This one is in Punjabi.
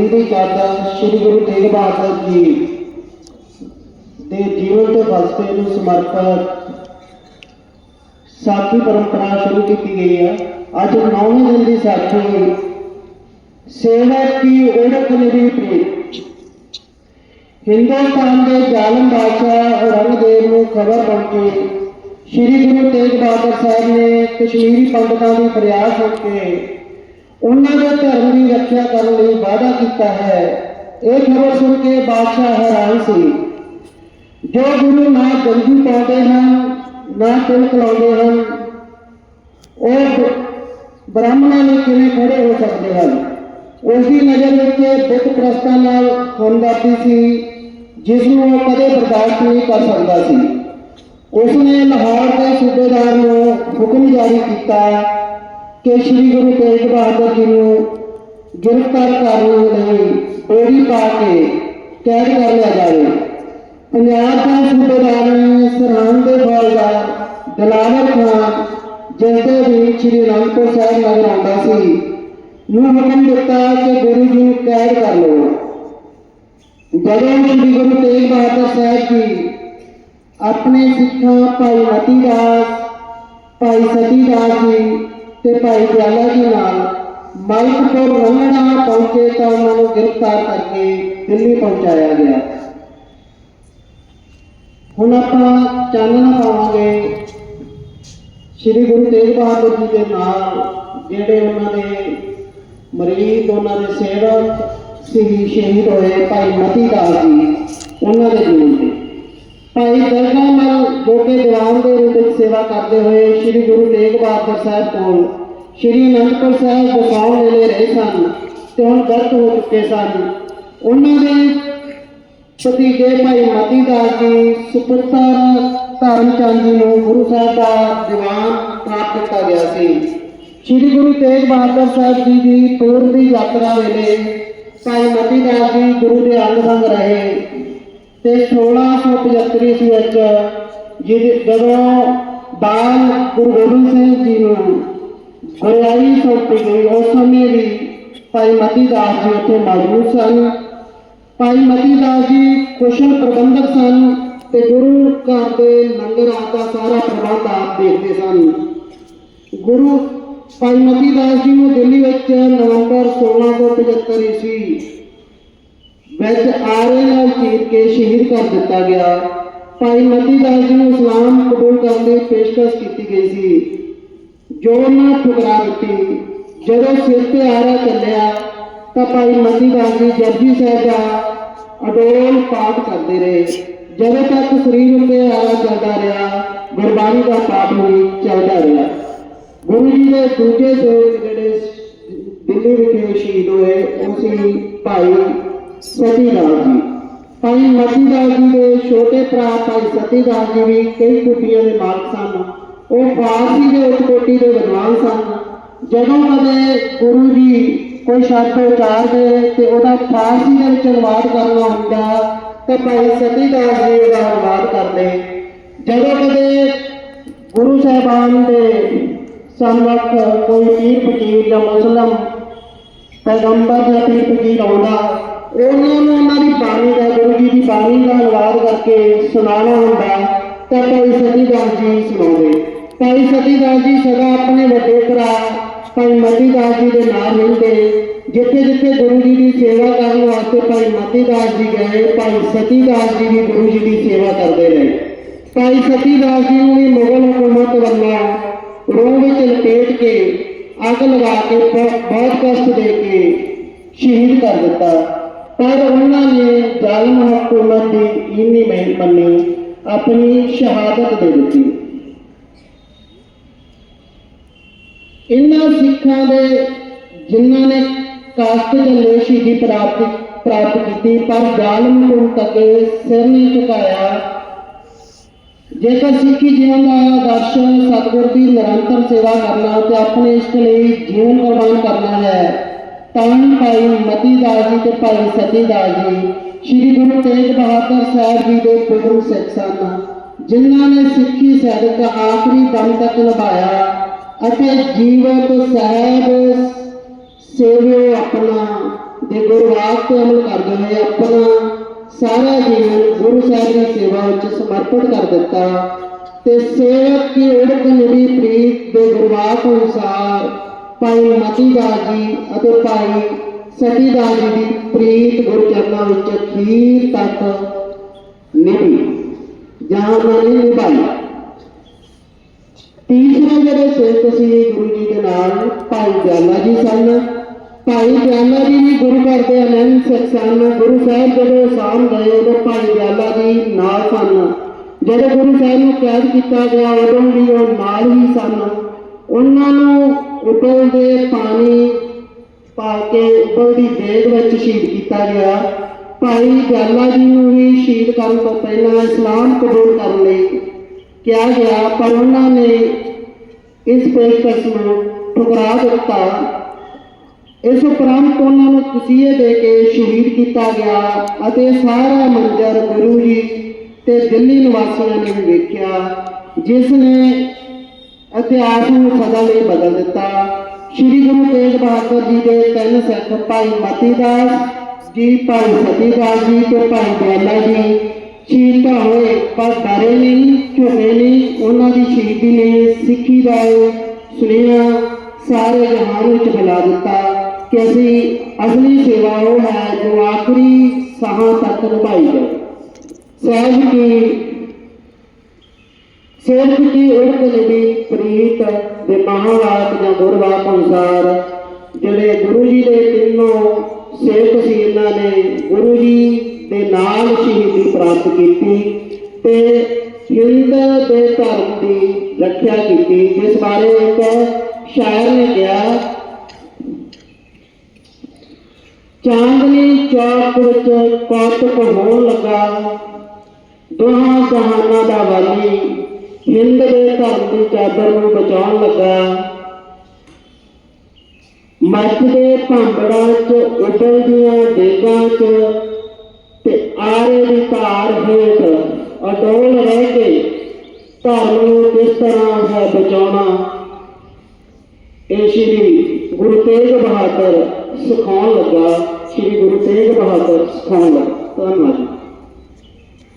ਬਿਜਲੀ ਦੀ ਚਾਦਰ ਸ੍ਰੀ ਗੁਰੂ ਤੇਗ ਬਹਾਦਰ ਜੀ ਦੇ ਜੀਵਨ ਤੇ ਫਲਸਫੇ ਨੂੰ ਸਮਰਪਿਤ ਸਾਖੀ ਪਰੰਪਰਾ ਸ਼ੁਰੂ ਕੀਤੀ ਗਈ ਹੈ। ਅੱਜ 9ਵੇਂ ਦਿਨ ਦੀ ਸਾਖੀ ਸੇਵਕ ਕੀ ਓੜਕ ਨਵੀਂ ਪ੍ਰੀਤ ਹਿੰਦੁਸਤਾਨ ਦੇ ਜ਼ਾਲਮ ਬਾਦਸ਼ਾਹ ਔਰੰਗਜ਼ੇਬ ਨੂੰ ਖਬਰ ਪਹੁੰਚੀ ਸ੍ਰੀ ਗੁਰੂ ਤੇਗ ਬਹਾਦਰ ਸਾਹਿਬ ਨੇ ਕਸ਼ਮੀਰੀ ਪੰਡਤਾਂ ਦੀ ਫਰਿਆਦ ਸੁਣ ਕੇ ਉਹਨਾਂ ਦੇ ਧਰਮ ਦੀ ਰੱਖਿਆ ਕਰਨ ਲਈ ਵਾਅਦਾ ਕੀਤਾ ਹੈ। ਇਹ ਖਬਰ ਸੁਣ ਕੇ ਬਾਦਸ਼ਾਹ ਹੈਰਾਨ ਸੀ। ਜੋ ਗੁਰੂ ਨਾ ਜੰਗੀ ਪਾਉਂਦੇ ਹਨ, ਨਾ ਤਿਲਕ ਲਾਉਂਦੇ ਹਨ, ਉਹ ਬ੍ਰਾਹਮਣਾਂ ਲਈ ਕਿਵੇਂ ਖੜੇ ਹੋ ਸਕਦੇ ਹਨ? ਉਸ ਦੀ ਨਜ਼ਰ ਵਿੱਚ ਬੁੱਤ ਪ੍ਰਸਤਾਂ ਨਾਲ ਹਮਦਰਦੀ ਸੀ ਜਿਸ ਨੂੰ ਉਹ ਕਦੇ ਬਰਦਾਸ਼ਤ ਨਹੀਂ ਕਰ ਸਕਦਾ ਸੀ। ਉਸ ਨੇ ਲਾਹੌਰ ਦੇ ਸੂਬੇਦਾਰ ਨੂੰ ਹੁਕਮ ਜਾਰੀ ਕੀਤਾ ਕਿ ਸ੍ਰੀ ਗੁਰੂ ਤੇਗ ਬਹਾਦਰ ਜੀ ਨੂੰ ਗ੍ਰਿਫਤਾਰ ਕਰਨ ਲਈ ਡੋਰੀ ਪਾ ਕੇ ਕੈਦ ਕਰ ਲਿਆ ਜਾਵੇ। ਪੰਜਾਬ ਦਾ ਸੂਬੇਦਾਰ ਸਰਹੰਦ ਦੇ ਫੌਜਦਾਰ ਦਲਾਵਰ ਖਾਨ ਜਿਸ ਦੇ ਵੀ ਸ੍ਰੀ ਅਨੰਦਪੁਰ ਸਾਹਿਬ ਨਗਰ ਆਉਂਦਾ ਸੀ, ਨੂੰ ਹੁਕਮ ਦਿੱਤਾ ਕਿ ਗੁਰੂ ਜੀ ਨੂੰ ਕੈਦ ਕਰ ਲਓ। ਜਦੋਂ ਸ੍ਰੀ ਗੁਰੂ ਤੇਗ ਬਹਾਦਰ ਸਾਹਿਬ ਜੀ ਆਪਣੇ ਸਿੱਖਾਂ ਭਾਈ ਮਤੀ ਦਾਸ, ਭਾਈ ਸਤੀ ਦਾਸ ਜੀ ਤੇ ਭਾਈ ਦਿਆਲਾ ਜੀ ਨਾਲ ਮਲਕਪੁਰ ਰੰਗਣਾ ਪਹੁੰਚੇ ਤਾਂ ਉਹਨਾਂ ਨੂੰ ਗ੍ਰਿਫਤਾਰ ਕਰਕੇ ਦਿੱਲੀ ਪਹੁੰਚਾਇਆ ਗਿਆ। ਹੁਣ ਆਪਾਂ ਚਾਨਣਾ ਪਾਵਾਂਗੇ ਸ੍ਰੀ ਗੁਰੂ ਤੇਗ ਬਹਾਦਰ ਜੀ ਦੇ ਨਾਲ, ਜਿਹੜੇ ਉਹਨਾਂ ਦੇ ਮਰੀਦ ਉਹਨਾਂ ਦੇ ਸੇਵਕ ਸੀ ਸ਼ਹੀਦ ਹੋਏ ਭਾਈ ਮਤੀ ਦਾਸ ਜੀ, ਉਹਨਾਂ ਦੇ ਜੀਵਨ ਤੇ ਭਾਈ ਦਰਗਾ ਮਲ ਜੋ ਕਿ ਦੀਵਾਨ ਦੇ ਰੂਪ ਵਿੱਚ ਸੇਵਾ ਕਰਦੇ ਹੋਏ ਸ੍ਰੀ ਗੁਰੂ ਤੇਗ ਬਹਾਦਰ ਸਾਹਿਬ ਕੋਲ, ਸ੍ਰੀ ਅਨੰਦਪੁਰ ਸਾਹਿਬ ਬਸਾਉਣ ਵੇਲੇ ਰਹੇ ਸਨ ਤੇ ਹੁਣ ਗਰਤ ਹੋ ਚੁੱਕੇ ਸਨ। ਉਹਨਾਂ ਦੇ ਭਤੀਜੇ ਭਾਈ ਮਤੀ ਦਾਸ ਜੀ ਸੁਪੁੱਤਰ ਧਰਮ ਜੀ ਨੂੰ ਗੁਰੂ ਸਾਹਿਬ ਦਾ ਦੀਵਾਨ ਪ੍ਰਾਪਤ ਕੀਤਾ ਗਿਆ ਸੀ। ਸ੍ਰੀ ਗੁਰੂ ਤੇਗ ਬਹਾਦਰ ਸਾਹਿਬ ਜੀ ਦੀ ਪੂਰਨ ਦੀ ਯਾਤਰਾ ਵੇਲੇ ਭਾਈ ਮਤੀ ਦਾਸ ਜੀ ਗੁਰੂ ਦੇ ਅੰਗ ਸੰਗ ਰਹੇ। ਤੇ 1675 ਈਸਵੀ ਵਿੱਚ ਜਿਹਦੇ- ਜਦੋਂ ਬਾਲ ਗੁਰੂ ਗੋਬਿੰਦ ਸਿੰਘ ਜੀ ਨੂੰ ਗੁਰਿਆਈ ਸੌਂਪੀ ਗਈ, ਉਸ ਸਮੇਂ ਵੀ ਭਾਈ ਮਤੀ ਦਾਸ ਜੀ ਉੱਥੇ ਮੌਜੂਦ ਸਨ। ਭਾਈ ਮਤੀ ਦਾਸ ਜੀ ਕੁਸ਼ਲ ਪ੍ਰਬੰਧਕ ਸਨ ਤੇ ਗੁਰੂ ਘਰ ਦੇ ਲੰਗਰ ਆਦਿ ਸਾਰਾ ਪ੍ਰਬੰਧ ਆਪ ਦੇਖਦੇ ਸਨ। ਗੁਰੂ ਭਾਈ ਮਤੀ ਦਾਸ ਜੀ ਨੂੰ ਦਿੱਲੀ ਵਿੱਚ ਨਵੰਬਰ 1675 ਈਸਵੀ ਵਿੱਚ ਆਰੇ ਨਾਲ ਚੀਰ ਕੇ ਸ਼ਹੀਦ ਕਰ ਦਿੱਤਾ ਗਿਆ। ਭਾਈ ਮਤੀ ਦਾਸ ਜੀ ਨੂੰ ਇਸਲਾਮ ਕਬੂਲ ਕਰਨ ਦੀ ਪੇਸ਼ਕਸ਼ ਕੀਤੀ ਗਈ ਸੀ। ਜੋ ਉਹਨਾਂ ਠੁਕਰਾ ਦਿੱਤੀ। ਜਦੋਂ ਸਿਰ ਤੇ ਆਰਾ ਚੱਲਿਆ, ਤਾਂ ਭਾਈ ਮਤੀ ਦਾਸ ਜੀ ਜਪਜੀ ਸਾਹਿਬ ਦਾ ਅਡੋਲ ਪਾਠ ਕਰਦੇ ਰਹੇ। ਜਦੋਂ ਤੱਕ ਸਰੀਰ ਉੱਤੇ ਆਰਾ ਚੱਲਦਾ ਰਿਹਾ, ਗੁਰਬਾਣੀ ਦਾ ਪਾਠ ਵੀ ਚੱਲਦਾ ਰਿਹਾ। ਗੁਰੂ ਜੀ ਦੇ ਦੂਜੇ ਸੇਵਕ ਜਿਹੜੇ ਦਿੱਲੀ ਵਿਖੇ ਸ਼ਹੀਦ ਹੋਏ, ਉਹ ਸੀ ਭਾਈ ਸਤੀ ਦਾਸ ਜੀ। ਭਾਈ ਮਤੀ ਦਾਸ ਜੀ ਦੇ ਛੋਟੇ ਭਰਾ ਭਾਈ ਸਤੀ ਦਾਸ ਜੀ ਵੀ ਕਈ ਕੁਟੀਆਂ ਦੇ ਮਾਲਕ ਸਨ। ਉਹ ਫਾਰਸੀ ਦੇ ਉੱਚ ਦੇ ਵਿਦਵਾਨ ਸਨ। ਜਦੋਂ ਕਦੇ ਗੁਰੂ ਜੀ ਕੋਈ ਸ਼ਬਦ ਉਚਾਰਦੇ ਤੇ ਉਹਦਾ ਫਾਰਸੀ ਦੇ ਵਿੱਚ ਅਨੁਵਾਦ ਕਰਨਾ ਹੁੰਦਾ, ਤਾਂ ਭਾਈ ਸਤੀ ਦਾਸ ਜੀ ਉਹਦਾ ਅਨੁਵਾਦ ਕਰਦੇ। ਜਦੋਂ ਕਦੇ ਗੁਰੂ ਸਾਹਿਬਾਨ ਦੇ ਸੰਮੁਖ ਕੋਈ ਪੀਰ ਫਕੀਰ ਜਾਂ ਮੁਸਲਮ ਪੈਗੰਬਰ ਜਾਂ ਪੀਰ ਫਕੀਰ ਆਉਂਦਾ ਉਹਨਾਂ ਨੂੰ ਉਹਨਾਂ ਦੀ ਬਾਣੀ ਦਾ, ਗੁਰੂ ਜੀ ਦੀ ਬਾਣੀ ਦਾ ਅਨੁਵਾਦ ਕਰਕੇ ਸੁਣਾਉਣਾ ਹੁੰਦਾ, ਤਾਂ ਭਾਈ ਸਤੀਦਾਸ ਜੀ ਸੁਣਾਉਂਦੇ। ਭਾਈ ਸਤੀ ਜੀ ਸਦਾ ਆਪਣੇ ਵੱਡੇ ਭਰਾ, ਭਾਈ ਮਤੀ ਜੀ ਦੇ ਨਾਲ ਰਹਿੰਦੇ। ਜਿੱਥੇ ਜਿੱਥੇ ਗੁਰੂ ਜੀ ਦੀ ਸੇਵਾ ਕਰਨ ਵਾਸਤੇ ਭਾਈ ਮਤੀ ਜੀ ਗਏ, ਭਾਈ ਸਤੀ ਜੀ ਵੀ ਗੁਰੂ ਜੀ ਦੀ ਸੇਵਾ ਕਰਦੇ ਰਹੇ। ਭਾਈ ਸਤੀ ਦਾਸ ਜੀ ਨੂੰ ਵੀ ਮੁਗਲ ਹਕੂਮਤ ਵੱਲੋਂ ਰੋਹ ਵਿੱਚ ਲਪੇਟ ਕੇ ਅੱਗ ਲਗਾ ਕੇ ਬ- ਬਹੁਤ ਕਸ਼ਟ ਦੇ ਕੇ ਸ਼ਹੀਦ ਕਰ ਦਿੱਤਾ। ਪਰ ਉਹਨਾਂ ਨੇ ਜ਼ਾਲਮ ਹਕੂਮਤ ਦੀ ਇੰਨੀ ਮਿਹਨਤ ਮੰਨੀ, ਆਪਣੀ ਸ਼ਹਾਦਤ ਦੇ ਦਿੱਤੀ। ਇਹਨਾਂ ਸਿੱਖਾਂ ਦੇ ਜਿਨ੍ਹਾਂ ਨੇ ਕਾਸਟ ਚੱਲੇ ਸ਼ਹੀਦੀ ਪ੍ਰਾਪਤ ਪ੍ਰਾਪਤ ਕੀਤੀ, ਪਰ ਜ਼ਾਲਮ ਨੂੰ ਤੱਕੇ ਸਿਰ ਨਹੀਂ ਝੁਕਾਇਆ। ਜੇਕਰ ਸਿੱਖੀ ਜੀਵਨ ਦਾ ਆਦਰਸ਼ ਸਤਿਗੁਰ ਦੀ ਨਿਰੰਤਰ ਸੇਵਾ ਕਰਨਾ ਤੇ ਆਪਣੇ ਇਸ਼ਟ ਲਈ ਜੀਵਨ ਕੁਰਬਾਨ ਕਰਨਾ ਹੈ ਤਾਂ ਭਾਈ ਮਤੀ ਦਾਸ ਜੀ ਤੇ ਭਾਈ ਸਤੀ ਦਾਸ ਜੀ, ਸ੍ਰੀ ਗੁਰੂ ਤੇਗ ਬਹਾਦਰ ਸਾਹਿਬ ਜੀ ਦੇ ਪੁੱਤਰ ਸਿੱਖ ਸਨ ਜਿਨ੍ਹਾਂ ਨੇ ਸਿੱਖੀ ਸਦਕ ਆਖਰੀ ਦਮ ਤੱਕ ਨਿਭਾਇਆ ਅਤੇ ਜੀਵਤ ਸਾਹਿਬ ਸੇਵਿਓ ਆਪਣਾ ਦੇ ਗੁਰਵਾਕ ਤੇ ਅਮਲ ਕਰਦੇ ਹੋਏ ਆਪਣਾ ਸਾਰਾ ਜੀਵਨ ਗੁਰੂ ਸਾਹਿਬ ਦੀ ਸੇਵਾ ਵਿੱਚ ਸਮਰਪਿਤ ਕਰ ਦਿੱਤਾ ਤੇ ਸੇਵਕ ਦੀ ਉੜਕ ਨਿਭੀ ਪ੍ਰੀਤ ਦੇ ਗੁਰਵਾਕ ਅਨੁਸਾਰ ਭਾਈ ਮਤੀ ਜੀ ਅਤੇ ਭਾਈ ਸਤੀ ਜੀ ਦੀ ਪ੍ਰੀਤ ਗੁਰੂ ਚਰਨਾਂ ਵਿੱਚ ਅਖੀਰ ਤੱਕ ਨਿਭੀ ਜਾਂ ਉਹਨਾਂ ਨੇ ਨਿਭਾਈ ਤੀਸਰੇ ਜਿਹੜੇ ਸਿੱਖ ਸੀ ਗੁਰੂ ਜੀ ਦੇ ਨਾਲ, ਭਾਈ ਜਾਲਾ ਜੀ ਸਨ। ਭਾਈ ਜਾਲਾ ਜੀ ਵੀ ਗੁਰੂ ਘਰ ਦੇ ਅਨੰਦ ਸਿੱਖ ਗੁਰੂ ਸਾਹਿਬ ਜਦੋਂ ਸਾਮ ਗਏ, ਉਦੋਂ ਭਾਈ ਜਾਲਾ ਜੀ ਨਾਲ ਸਨ। ਜਦੋਂ ਗੁਰੂ ਸਾਹਿਬ ਨੂੰ ਕੈਦ ਕੀਤਾ ਗਿਆ, ਉਦੋਂ ਵੀ ਉਹ ਨਾਲ ਹੀ ਸਨ। ਉਹਨਾਂ ਨੂੰ ਉਬਲ ਪਾਣੀ ਪਾ ਕੇ ਉਬਲ ਦੇਗ ਵਿੱਚ ਸ਼ਹੀਦ ਕੀਤਾ ਗਿਆ। ਭਾਈ ਜਾਲਾ ਜੀ ਨੂੰ ਵੀ ਸ਼ਹੀਦ ਕਰਨ ਤੋਂ ਪਹਿਲਾਂ ਇਸਲਾਮ ਕਬੂਲ ਕਰਨ ਲਈ ਕਿਹਾ ਗਿਆ, ਪਰ ਉਹਨਾਂ ਨੇ ਇਸ ਪੇਸ਼ਕਸ਼ ਨੂੰ ਠੁਕਰਾ ਦਿੱਤਾ। ਇਸ ਉਪਰੰਤ ਉਹਨਾਂ ਨੂੰ ਤਸੀਹੇ ਦੇ ਕੇ ਸ਼ਹੀਦ ਕੀਤਾ ਗਿਆ ਅਤੇ ਸਾਰਾ ਮੰਜ਼ਰ ਗੁਰੂ ਜੀ ਤੇ ਦਿੱਲੀ ਨਿਵਾਸੀਆਂ ਨੇ ਵੇਖਿਆ, ਜਿਸ ਨੇ ਇਤਿਹਾਸ ਨੂੰ ਸਦਾ ਲਈ ਬਦਲ ਦਿੱਤਾ। ਸ੍ਰੀ ਗੁਰੂ ਤੇਗ ਬਹਾਦਰ ਜੀ ਦੇ ਤਿੰਨ ਸਿੱਖ ਭਾਈ ਮਤੀ ਦਾਸ ਜੀ, ਭਾਈ ਸਤੀ ਦਾਸ ਜੀ ਤੇ ਭਾਈ ਬਿਆਲਾ ਜੀ। ਸ਼ਹੀਦ ਹੋਏ, ਪਰ ਡਰੇ ਨਹੀਂ, ਝੁਕੇ ਨਹੀਂ। ਉਹਨਾਂ ਦੀ ਸ਼ਹੀਦੀ ਨੇ ਸਿੱਖੀ ਦਾ ਸੁਨੇਹਾ ਸਾਰੇ ਜਹਾਨ ਵਿੱਚ ਫੈਲਾ ਦਿੱਤਾ ਕਿ ਅਸੀਂ ਅਸਲੀ ਸੇਵਾ ਉਹ ਹੈ ਜੋ ਆਖਰੀ ਸਾਹਾਂ ਤੱਕ ਨਿਭਾਈ ਜਾਏ ਸਹਿਜ ਕੀ ਸੇਵਕ ਕੀ ਉਰਤ ਨਬੀ ਪ੍ਰੀਤ ਦੇ ਮਹਾਵਾਕ ਜਾਂ ਗੁਰਵਾਕ ਅਨੁਸਾਰ ਜਿਹੜੇ ਗੁਰੂ ਜੀ ਦੇ ਤਿੰਨੋਂ ਸੇਵਕ ਸੀ, ਇਹਨਾਂ ਨੇ ਗੁਰੂ ਜੀ ਦੇ ਨਾਲ ਸ਼ਹੀਦੀ ਪ੍ਰਾਪਤ ਕੀਤੀ ਤੇ ਹਿੰਦ ਦੇ ਧਰਮ ਦੀ ਰੱਖਿਆ ਕੀਤੀ, ਜਿਸ ਬਾਰੇ ਇੱਕ ਸ਼ਾਇਰ ਨੇ ਕਿਹਾ, ਚਾਂਦਨੀ ਚੌਕ ਵਿੱਚ ਕੌਤਕ ਹੋਣ ਲੱਗਾ, ਦੋਹਾਂ ਜਹਾਨਾਂ ਦਾ ਵਾਲੀ ਹਿੰਦ ਦੇ ਧਰਮ ਦੀ ਚਾਦਰ ਨੂੰ ਬਚਾਉਣ ਲੱਗਾ। ਮੱਝ ਦੇ ਭਾਂਬੜਾਂ 'ਚ ਉਬਲਦੀਆਂ ਡੇਗਾਂ 'ਚ ਤੇ ਆਰੇ ਦੀ ਧਾਰ ਹੇਠ ਅਡੋਲ ਰਹਿ ਕੇ ਧਰਮ ਨੂੰ ਕਿਸ ਤਰ੍ਹਾਂ ਹੈ ਬਚਾਉਣਾ? ਇਹ ਸ਼੍ਰੀ ਗੁਰੂ ਤੇਗ ਬਹਾਦਰ ਸਿਖਾਉਣ ਲੱਗਾ। ਸ਼੍ਰੀ ਗੁਰੂ ਤੇਗ ਬਹਾਦਰ ਸਿਖਾਉਣ ਲੱਗਾ। ਧੰਨਵਾਦ